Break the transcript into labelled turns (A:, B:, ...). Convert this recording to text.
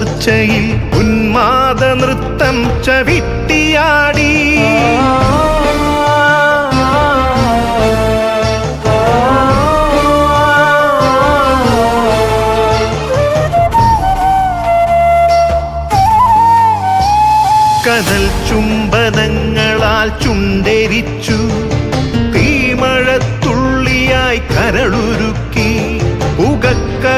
A: തുടർച്ചയിൽ ഉന്മാദ നൃത്തം ചവിട്ടിയാടി. കനൽ ചുംബനങ്ങളാൽ ചുണ്ടരിച്ചു തീമഴത്തുള്ളിയായി കരളുരുക്കി